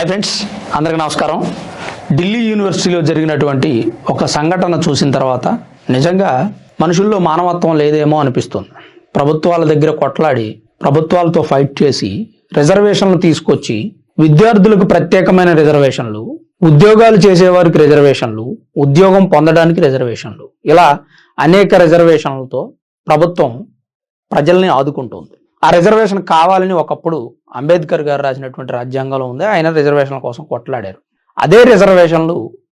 Hi friends అందరికీ నమస్కారం. ఢిల్లీ యూనివర్సిటీలో జరిగినటువంటి ఒక సంఘటన చూసిన తర్వాత నిజంగా మనుషుల్లో మానవత్వం లేదేమో అనిపిస్తుంది. ప్రభుత్వాల దగ్గర కొట్లాడి ప్రభుత్వాలతో ఫైట్ చేసి రిజర్వేషన్లు తీసుకొచ్చి విద్యార్థులకు ప్రత్యేకమైన రిజర్వేషన్లు ఉద్యోగాలు చేసేవారికి రిజర్వేషన్లు ఉద్యోగం పొందడానికి రిజర్వేషన్లు ఇలా అనేక రిజర్వేషన్లతో ప్రభుత్వం ప్రజల్ని ఆదుకుంటుంది. ఆ రిజర్వేషన్ కావాలని ఒకప్పుడు అంబేద్కర్ గారు రాసినటువంటి రాజ్యాంగంలో ఉంది. ఆయన రిజర్వేషన్ల కోసం కొట్లాడారు. అదే రిజర్వేషన్లు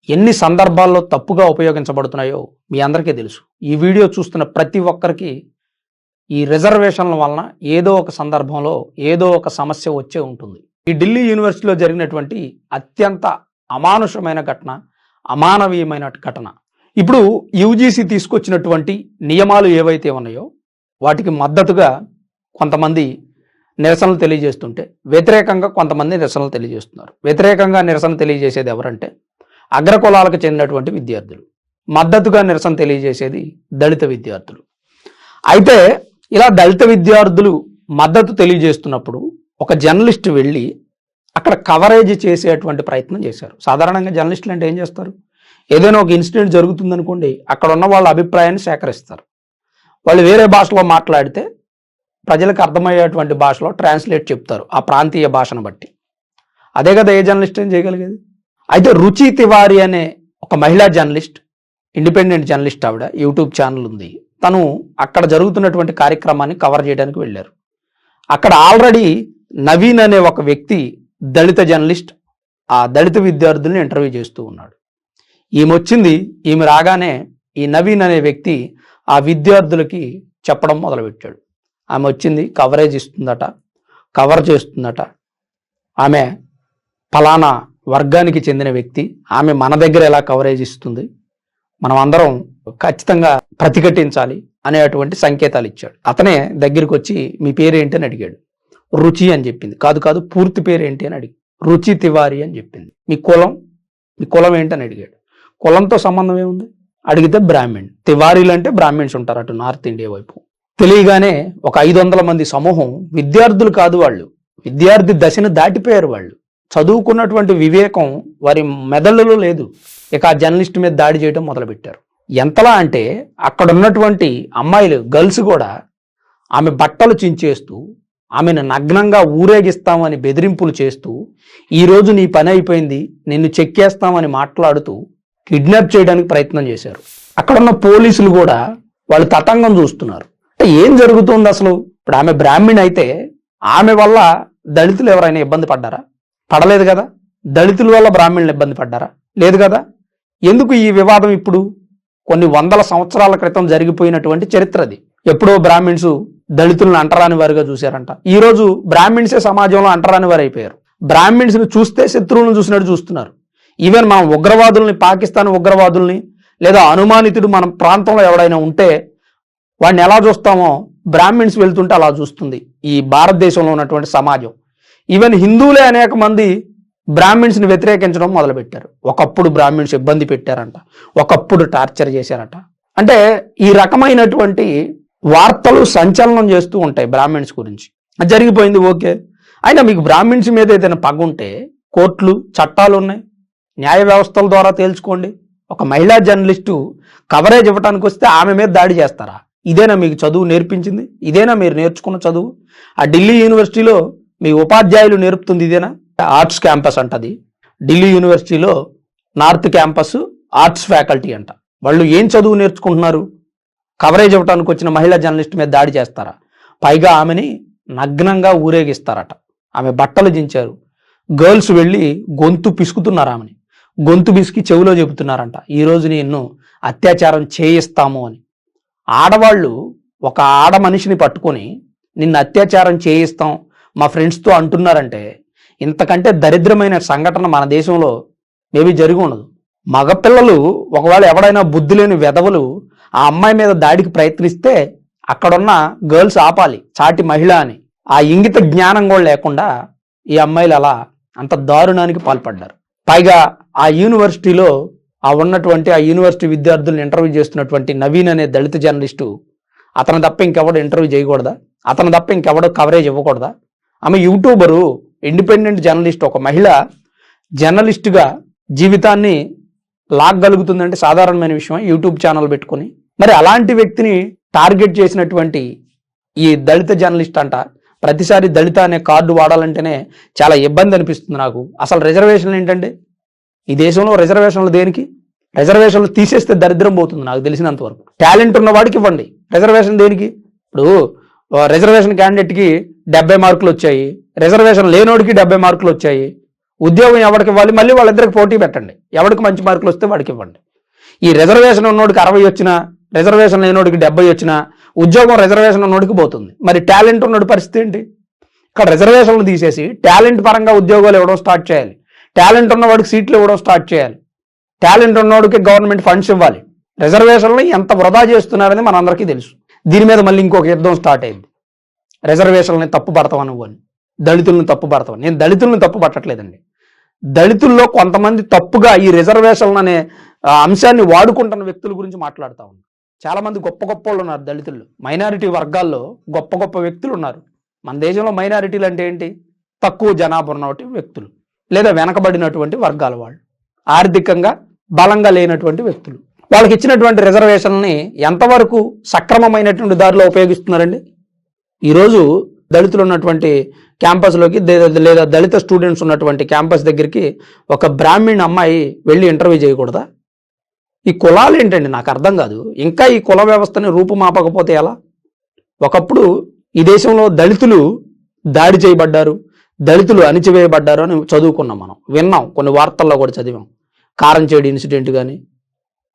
ఎన్ని సందర్భాల్లో తప్పుగా ఉపయోగించబడుతున్నాయో మీ అందరికీ తెలుసు. ఈ వీడియో చూస్తున్న ప్రతి ఒక్కరికి ఈ రిజర్వేషన్ల వలన ఏదో ఒక సందర్భంలో ఏదో ఒక సమస్య వచ్చే ఉంటుంది. ఈ ఢిల్లీ యూనివర్సిటీలో జరిగినటువంటి అత్యంత అమానుషమైన ఘటన అమానవీయమైన ఘటన. ఇప్పుడు యూజీసీ తీసుకొచ్చినటువంటి నియమాలు ఏవైతే ఉన్నాయో వాటికి మద్దతుగా కొంతమంది నిరసనలు తెలియజేస్తుంటే వ్యతిరేకంగా కొంతమంది నిరసనలు తెలియజేస్తున్నారు. వ్యతిరేకంగా నిరసన తెలియజేసేది ఎవరంటే అగ్రకులాలకు చెందినటువంటి విద్యార్థులు. మద్దతుగా నిరసన తెలియజేసేది దళిత విద్యార్థులు. అయితే ఇలా దళిత విద్యార్థులు మద్దతు తెలియజేస్తున్నప్పుడు ఒక జర్నలిస్ట్ వెళ్ళి అక్కడ కవరేజ్ చేసేటువంటి ప్రయత్నం చేశారు. సాధారణంగా జర్నలిస్టులు అంటే ఏం చేస్తారు? ఏదైనా ఒక ఇన్సిడెంట్ జరుగుతుందనుకోండి అక్కడ ఉన్న వాళ్ళ అభిప్రాయాన్ని సేకరిస్తారు. వాళ్ళు వేరే భాషలో మాట్లాడితే ప్రజలకు అర్థమయ్యేటువంటి భాషలో ట్రాన్స్లేట్ చెప్తారు ఆ ప్రాంతీయ భాషను బట్టి. అదే కదా ఏ జర్నలిస్ట్ ఏం చేయగలిగేది? అయితే రుచి తివారి అనే ఒక మహిళా జర్నలిస్ట్ ఇండిపెండెంట్ జర్నలిస్ట్ ఆవిడ యూట్యూబ్ ఛానల్ ఉంది. తను అక్కడ జరుగుతున్నటువంటి కార్యక్రమాన్ని కవర్ చేయడానికి వెళ్ళారు. అక్కడ ఆల్రెడీ నవీన్ అనే ఒక వ్యక్తి దళిత జర్నలిస్ట్ ఆ దళిత విద్యార్థుల్ని ఇంటర్వ్యూ చేస్తూ ఉన్నాడు. ఈమె వచ్చింది ఈమె రాగానే ఈ నవీన్ అనే వ్యక్తి ఆ విద్యార్థులకి చెప్పడం మొదలుపెట్టాడు. ఆమె వచ్చింది కవరేజ్ ఇస్తుందట. కవర్ చేస్తుందట. ఆమె ఫలానా వర్గానికి చెందిన వ్యక్తి. ఆమె మన దగ్గర ఎలా కవరేజ్ ఇస్తుంది? మనం అందరం ఖచ్చితంగా ప్రతిఘటించాలి అనేటువంటి సంకేతాలు ఇచ్చాడు. అతనే దగ్గరికి వచ్చి మీ పేరు ఏంటి అని అడిగాడు. రుచి అని చెప్పింది. కాదు కాదు పూర్తి పేరు ఏంటి అని అడిగి. రుచి తివారి అని చెప్పింది. మీ కులం? మీ కులం ఏంటని అడిగాడు. కులంతో సంబంధం ఏముంది? అడిగితే బ్రాహ్మణ్. తివారీలు అంటే బ్రాహ్మిన్స్ ఉంటారు అటు నార్త్ ఇండియా వైపు. తెలియగానే ఒక ఐదు వందల మంది సమూహం విద్యార్థులు కాదు వాళ్ళు. విద్యార్థి దశను దాటిపోయారు వాళ్ళు. చదువుకున్నటువంటి వివేకం వారి మెదళ్ళలో లేదు. ఇక ఆ జర్నలిస్ట్ మీద దాడి చేయడం మొదలుపెట్టారు. ఎంతలా అంటే అక్కడ ఉన్నటువంటి అమ్మాయిలు గర్ల్స్ కూడా ఆమె బట్టలు చించేస్తూ ఆమెను నగ్నంగా ఊరేగిస్తామని బెదిరింపులు చేస్తూ ఈరోజు నీ పని అయిపోయింది నిన్ను చెక్కేస్తామని మాట్లాడుతూ కిడ్నాప్ చేయడానికి ప్రయత్నం చేశారు. అక్కడున్న పోలీసులు కూడా వాళ్ళు తతంగం చూస్తున్నారు. ఏం జరుగుతుంది అసలు? ఇప్పుడు ఆమె బ్రాహ్మణి అయితే ఆమె వల్ల దళితులు ఎవరైనా ఇబ్బంది పడ్డారా? పడలేదు కదా? దళితుల వల్ల బ్రాహ్మణులు ఇబ్బంది పడ్డారా? లేదు కదా? ఎందుకు ఈ వివాదం ఇప్పుడు? కొన్ని వందల సంవత్సరాల క్రితం జరిగిపోయినటువంటి చరిత్ర అది. ఎప్పుడో బ్రాహ్మిన్స్ దళితులను అంటరాని వారిగా చూశారంట. ఈ రోజు బ్రాహ్మిన్సే సమాజంలో అంటరాని వారు అయిపోయారు. బ్రాహ్మిన్స్ని చూస్తే శత్రువులను చూసినట్టు చూస్తున్నారు. ఈవెన్ మనం ఉగ్రవాదుల్ని పాకిస్తాన్ ఉగ్రవాదుల్ని లేదా అనుమానితుడు మన ప్రాంతంలో ఎవడైనా ఉంటే వాడిని ఎలా చూస్తామో బ్రాహ్మిన్స్ వెళ్తుంటే అలా చూస్తుంది ఈ భారతదేశంలో ఉన్నటువంటి సమాజం. ఈవెన్ హిందువులే అనేక మంది బ్రాహ్మిన్స్ని వ్యతిరేకించడం మొదలుపెట్టారు. ఒకప్పుడు బ్రాహ్మిన్స్ ఇబ్బంది పెట్టారంట. ఒకప్పుడు టార్చర్ చేశారట. అంటే ఈ రకమైనటువంటి వార్తలు సంచలనం చేస్తూ ఉంటాయి బ్రాహ్మిన్స్ గురించి. అది జరిగిపోయింది ఓకే. అయినా మీకు బ్రాహ్మిన్స్ మీద ఏదైనా పగ ఉంటే కోర్టులు చట్టాలు ఉన్నాయి. న్యాయ వ్యవస్థల ద్వారా తేల్చుకోండి. ఒక మహిళా జర్నలిస్టు కవరేజ్ ఇవ్వడానికి వస్తే ఆమె మీద దాడి చేస్తారా? ఇదేనా మీకు చదువు నేర్పించింది? ఇదేనా మీరు నేర్చుకున్న చదువు? ఆ ఢిల్లీ యూనివర్సిటీలో మీ ఉపాధ్యాయులు నేర్పుతుంది ఇదేనా? ఆర్ట్స్ క్యాంపస్ అంటది. ఢిల్లీ యూనివర్సిటీలో నార్త్ క్యాంపస్ ఆర్ట్స్ ఫ్యాకల్టీ అంట. వాళ్ళు ఏం చదువు నేర్చుకుంటున్నారు? కవరేజ్ ఇవ్వడానికి వచ్చిన మహిళా జర్నలిస్ట్ మీద దాడి చేస్తారా? పైగా ఆమెని నగ్నంగా ఊరేగిస్తారట. ఆమె బట్టలు దించారు గర్ల్స్ వెళ్ళి గొంతు పిసుకుతున్నారు ఆమెని. గొంతు పిసికి చెవిలో చెబుతున్నారంట. ఈరోజు నిన్ను అత్యాచారం చేయిస్తాము అని. ఆడవాళ్ళు ఒక ఆడ మనిషిని పట్టుకొని నిన్ను అత్యాచారం చేయిస్తాం మా ఫ్రెండ్స్తో అంటున్నారంటే ఇంతకంటే దరిద్రమైన సంఘటన మన దేశంలో మేబీ జరిగి ఉండదు. మగపిల్లలు ఒకవేళ ఎవడైనా బుద్ధి లేని వెధవలు ఆ అమ్మాయి మీద దాడికి ప్రయత్నిస్తే అక్కడున్న గర్ల్స్ ఆపాలి చాటి మహిళ అని. ఆ ఇంగిత జ్ఞానం కూడా లేకుండా ఈ అమ్మాయిలు అలా అంత దారుణానికి పాల్పడ్డారు. పైగా ఆ యూనివర్సిటీలో ఆ ఉన్నటువంటి ఆ యూనివర్సిటీ విద్యార్థులను ఇంటర్వ్యూ చేస్తున్నటువంటి నవీన్ అనే దళిత జర్నలిస్టు అతను తప్ప ఇంకెవడు ఇంటర్వ్యూ చేయకూడదా? అతను తప్ప ఇంకెవడో కవరేజ్ ఇవ్వకూడదా? ఆమె యూట్యూబరు ఇండిపెండెంట్ జర్నలిస్ట్ ఒక మహిళ జర్నలిస్టుగా జీవితాన్ని లాగగలుగుతుందంటే సాధారణమైన విషయం యూట్యూబ్ ఛానల్ పెట్టుకొని. మరి అలాంటి వ్యక్తిని టార్గెట్ చేసినటువంటి ఈ దళిత జర్నలిస్ట్ అంట ప్రతిసారి దళిత అనే కార్డు వాడాలంటేనే చాలా ఇబ్బంది అనిపిస్తుంది నాకు. అసలు రిజర్వేషన్లు ఏంటంటే ఈ దేశంలో రిజర్వేషన్లు దేనికి? రిజర్వేషన్లు తీసేస్తే దరిద్రం పోతుంది నాకు తెలిసినంతవరకు టాలెంట్ ఉన్న వాడికి ఇవ్వండి. రిజర్వేషన్ దేనికి? ఇప్పుడు రిజర్వేషన్ క్యాండిడేట్కి డెబ్బై మార్కులు వచ్చాయి. రిజర్వేషన్ లేనోడికి డెబ్బై మార్కులు వచ్చాయి. ఉద్యోగం ఎవరికి ఇవ్వాలి? మళ్ళీ వాళ్ళిద్దరికి పోటీ పెట్టండి. ఎవరికి మంచి మార్కులు వస్తే వాడికి ఇవ్వండి. ఈ రిజర్వేషన్ ఉన్నోడికి అరవై వచ్చినా రిజర్వేషన్ లేనోడికి డెబ్బై వచ్చినా ఉద్యోగం రిజర్వేషన్ ఉన్నోడికి పోతుంది. మరి టాలెంట్ ఉన్నోడి పరిస్థితి ఏంటి? ఇక్కడ రిజర్వేషన్లు తీసేసి టాలెంట్ పరంగా ఉద్యోగాలు ఇవ్వడం స్టార్ట్ చేయాలి. టాలెంట్ ఉన్నవాడికి సీట్లు ఇవ్వడం స్టార్ట్ చేయాలి. టాలెంట్ ఉన్నవాడికి గవర్నమెంట్ ఫండ్స్ ఇవ్వాలి. రిజర్వేషన్లు ఎంత వృధా చేస్తున్నారని మనందరికీ తెలుసు. దీని మీద మళ్ళీ ఇంకొక యుద్ధం స్టార్ట్ అయింది. రిజర్వేషన్లని తప్పు పడతావా అని దళితులను తప్పు పడతావు నేను దళితులను తప్పు పట్టట్లేదండి. దళితుల్లో కొంతమంది తప్పుగా ఈ రిజర్వేషన్లు అనే అంశాన్ని వాడుకుంటున్న వ్యక్తుల గురించి మాట్లాడుతూ ఉన్నాను చాలామంది గొప్ప గొప్ప వాళ్ళు ఉన్నారు దళితుల్లో మైనారిటీ వర్గాల్లో గొప్ప గొప్ప వ్యక్తులు ఉన్నారు. మన దేశంలో మైనారిటీలు అంటే ఏంటి? తక్కువ జనాభా ఉన్నటువంటి వ్యక్తులు. లేదా వెనకబడినటువంటి వర్గాల వాళ్ళు ఆర్థికంగా బలంగా లేనటువంటి వ్యక్తులు. వాళ్ళకి ఇచ్చినటువంటి రిజర్వేషన్ని ఎంతవరకు సక్రమమైనటువంటి దారిలో ఉపయోగిస్తున్నారండి? ఈరోజు దళితులు ఉన్నటువంటి క్యాంపస్లోకి లేదా దళిత స్టూడెంట్స్ ఉన్నటువంటి క్యాంపస్ దగ్గరికి ఒక బ్రాహ్మణ్ అమ్మాయి వెళ్ళి ఇంటర్వ్యూ చేయకూడదా? ఈ కులాలు ఏంటండి? నాకు అర్థం కాదు. ఇంకా ఈ కుల వ్యవస్థని రూపుమాపకపోతే ఎలా? ఒకప్పుడు ఈ దేశంలో దళితులు దాడి చేయబడ్డారు. దళితులు అణిచివేయబడ్డారు అని చదువుకున్నాం మనం. విన్నాం. కొన్ని వార్తల్లో కూడా చదివాం. కారంచేడు ఇన్సిడెంట్ కానీ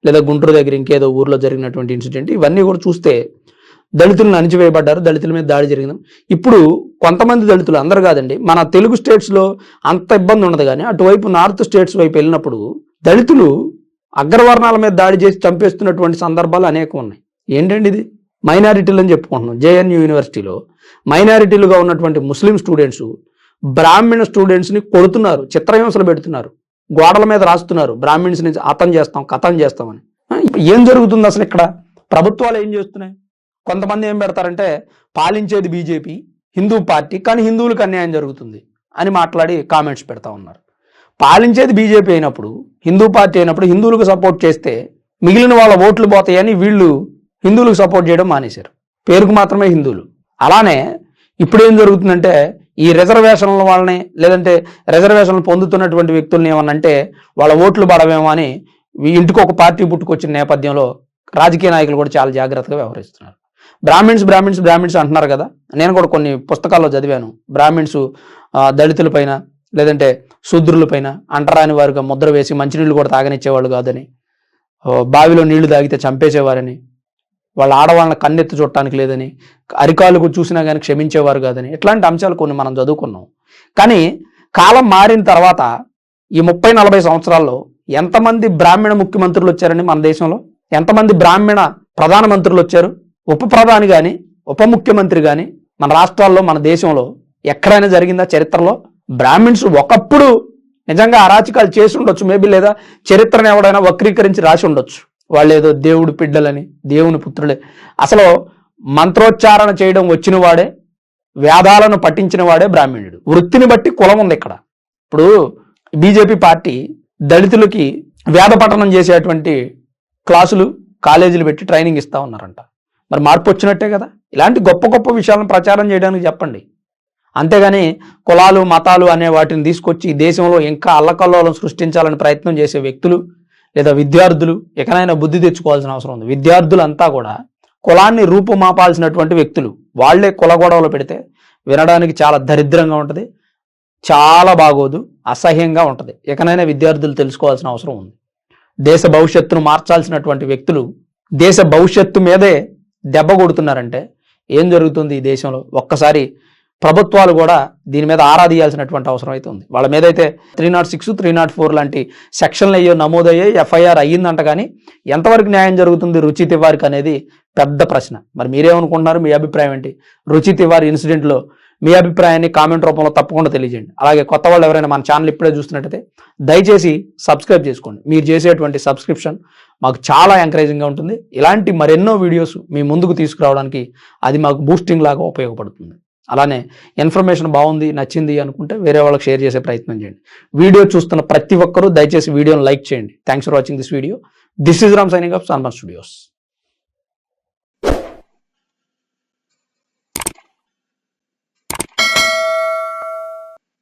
లేదా గుంటూరు దగ్గర ఇంకేదో ఊర్లో జరిగినటువంటి ఇన్సిడెంట్ ఇవన్నీ కూడా చూస్తే దళితులను అణిచివేయబడ్డారు దళితుల మీద దాడి జరిగింది. ఇప్పుడు కొంతమంది దళితులు అందరు కాదండి మన తెలుగు స్టేట్స్లో అంత ఇబ్బంది ఉండదు కానీ అటువైపు నార్త్ స్టేట్స్ వైపు వెళ్ళినప్పుడు దళితులు అగ్రవర్ణాల మీద దాడి చేసి చంపేస్తున్నటువంటి సందర్భాలు అనేకం ఉన్నాయి. ఏంటండి ఇది? మైనారిటీలు అని చెప్పుకుంటున్నాం. జేఎన్యూ యూనివర్సిటీలో మైనారిటీలుగా ఉన్నటువంటి ముస్లిం స్టూడెంట్స్ బ్రాహ్మణ స్టూడెంట్స్ని కొడుతున్నారు చిత్రహింసలు పెడుతున్నారు గోడల మీద రాస్తున్నారు బ్రాహ్మిన్స్ నుంచి అతం చేస్తాం కథం చేస్తామని. ఏం జరుగుతుంది అసలు ఇక్కడ? ప్రభుత్వాలు ఏం చేస్తున్నాయి? కొంతమంది ఏం పెడతారంటే పాలించేది బీజేపీ హిందూ పార్టీ కానీ హిందువులకు అన్యాయం జరుగుతుంది అని మాట్లాడి కామెంట్స్ పెడతా ఉన్నారు. పాలించేది బీజేపీ అయినప్పుడు హిందూ పార్టీ అయినప్పుడు హిందువులకు సపోర్ట్ చేస్తే మిగిలిన వాళ్ళ ఓట్లు పోతాయని వీళ్ళు హిందువులకు సపోర్ట్ చేయడం మానేశారు. పేరుకు మాత్రమే హిందువులు. అలానే ఇప్పుడు ఏం జరుగుతుందంటే ఈ రిజర్వేషన్ల వాళ్ళని లేదంటే రిజర్వేషన్లు పొందుతున్నటువంటి వ్యక్తుల్ని ఏమన్నంటే వాళ్ళ ఓట్లు పడవేమో అని ఇంటికి ఒక పార్టీ పుట్టుకొచ్చిన నేపథ్యంలో రాజకీయ నాయకులు కూడా చాలా జాగ్రత్తగా వ్యవహరిస్తున్నారు. బ్రాహ్మిన్స్ బ్రాహ్మిన్స్ బ్రాహ్మిన్స్ అంటున్నారు కదా. నేను కూడా కొన్ని పుస్తకాల్లో చదివాను. బ్రాహ్మిన్స్ దళితులపైన లేదంటే శూద్రులపైన అంటరాని వారుగా ముద్ర వేసి మంచినీళ్ళు కూడా తాగనిచ్చేవాళ్ళు కాదని బావిలో నీళ్ళు తాగితే చంపేసేవారని వాళ్ళ ఆడవాళ్ళని కన్నెత్తి చూడటానికి లేదని అరికాలు చూసినా కానీ క్షమించేవారు కాదని ఇట్లాంటి అంశాలు కొన్ని మనం చదువుకున్నాం. కానీ కాలం మారిన తర్వాత ఈ ముప్పై నలభై సంవత్సరాల్లో ఎంతమంది బ్రాహ్మణ ముఖ్యమంత్రులు వచ్చారండి మన దేశంలో? ఎంతమంది బ్రాహ్మణ ప్రధానమంత్రులు వచ్చారు? ఉప ప్రధాని కానీ ఉప ముఖ్యమంత్రి కానీ మన రాష్ట్రాల్లో మన దేశంలో ఎక్కడైనా జరిగిందా చరిత్రలో? బ్రాహ్మిన్స్ ఒకప్పుడు నిజంగా అరాచకాలు చేసి ఉండొచ్చు మేబీ లేదా చరిత్రను ఎవడైనా వక్రీకరించి రాసి ఉండొచ్చు. వాళ్ళు ఏదో దేవుడు పిడ్డలని దేవుని పుత్రులే. అసలు మంత్రోచ్చారణ చేయడం వచ్చిన వాడే వేదాలను పఠించిన వాడే బ్రాహ్మణుడు. వృత్తిని బట్టి కులం ఉంది ఇక్కడ. ఇప్పుడు బీజేపీ పార్టీ దళితులకి వేద పఠనం చేసేటువంటి క్లాసులు కాలేజీలు పెట్టి ట్రైనింగ్ ఇస్తా ఉన్నారంట. మరి మార్పు వచ్చినట్టే కదా? ఇలాంటి గొప్ప గొప్ప విషయాలను ప్రచారం చేయడానికి చెప్పండి. అంతేగాని కులాలు మతాలు అనే వాటిని తీసుకొచ్చి దేశంలో ఇంకా అల్లకల్లోలం సృష్టించాలని ప్రయత్నం చేసే వ్యక్తులు లేదా విద్యార్థులు ఎకనైనా బుద్ధి తెచ్చుకోవాల్సిన అవసరం ఉంది. విద్యార్థులంతా కూడా కులాన్ని రూపుమాపాల్సినటువంటి వ్యక్తులు. వాళ్ళే కుల గొడవలు పెడితే వినడానికి చాలా దరిద్రంగా ఉంటుంది చాలా బాగోదు అసహ్యంగా ఉంటుంది. ఎకనైనా విద్యార్థులు తెలుసుకోవాల్సిన అవసరం ఉంది. దేశ భవిష్యత్తును మార్చాల్సినటువంటి వ్యక్తులు దేశ భవిష్యత్తు మీదే దెబ్బ కొడుతున్నారంటే ఏం జరుగుతుంది ఈ దేశంలో? ఒక్కసారి ప్రభుత్వాలు కూడా దీని మీద ఆరా తీయాల్సినటువంటి అవసరం అయితే ఉంది. వాళ్ళ మీద అయితే three nought six three nought four లాంటి సెక్షన్లు అయ్యో నమోదయ్యాయి ఎఫ్ఐఆర్ అయ్యిందంట కానీ ఎంతవరకు న్యాయం జరుగుతుంది రుచి తివారికి అనేది పెద్ద ప్రశ్న. మరి మీరేమనుకుంటున్నారు? మీ అభిప్రాయం ఏంటి? రుచి తివారి ఇన్సిడెంట్లో మీ అభిప్రాయాన్ని కామెంట్ రూపంలో తప్పకుండా తెలియజేయండి. అలాగే కొత్త వాళ్ళు ఎవరైనా మన ఛానల్ ఇప్పుడే చూస్తున్నట్టయితే దయచేసి సబ్స్క్రైబ్ చేసుకోండి. మీరు చేసేటువంటి సబ్స్క్రిప్షన్ మాకు చాలా ఎంకరేజింగ్గా ఉంటుంది. ఇలాంటి మరెన్నో వీడియోస్ మీ ముందుకు తీసుకురావడానికి అది మాకు బూస్టింగ్ లాగా ఉపయోగపడుతుంది. అలానే ఇన్ఫర్మేషన్ బాగుంది నచ్చింది అనుకుంటే వేరే వాళ్ళకి షేర్ చేసే ప్రయత్నం చేయండి. వీడియో చూస్తున్న ప్రతి ఒక్కరూ దయచేసి వీడియోని లైక్ చేయండి. Thanks for watching this video this is Ram signing off Sanman studios